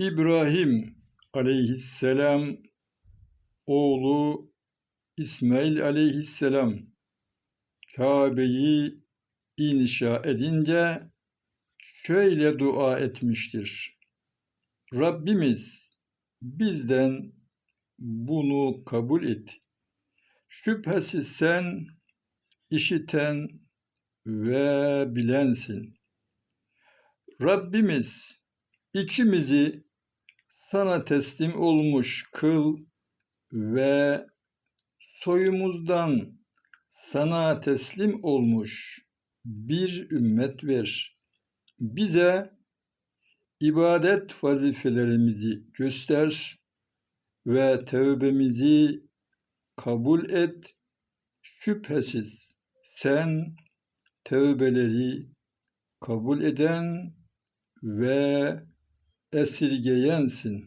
İbrahim aleyhisselam oğlu İsmail aleyhisselam Kabe'yi inşa edince şöyle dua etmiştir. Rabbimiz bizden bunu kabul et. Şüphesiz sen işiten ve bilensin. Rabbimiz ikimizi sana teslim olmuş kıl ve soyumuzdan sana teslim olmuş bir ümmet ver. Bize ibadet vazifelerimizi göster ve tövbemizi kabul et. Şüphesiz sen tövbeleri kabul eden ve esirgeyensin.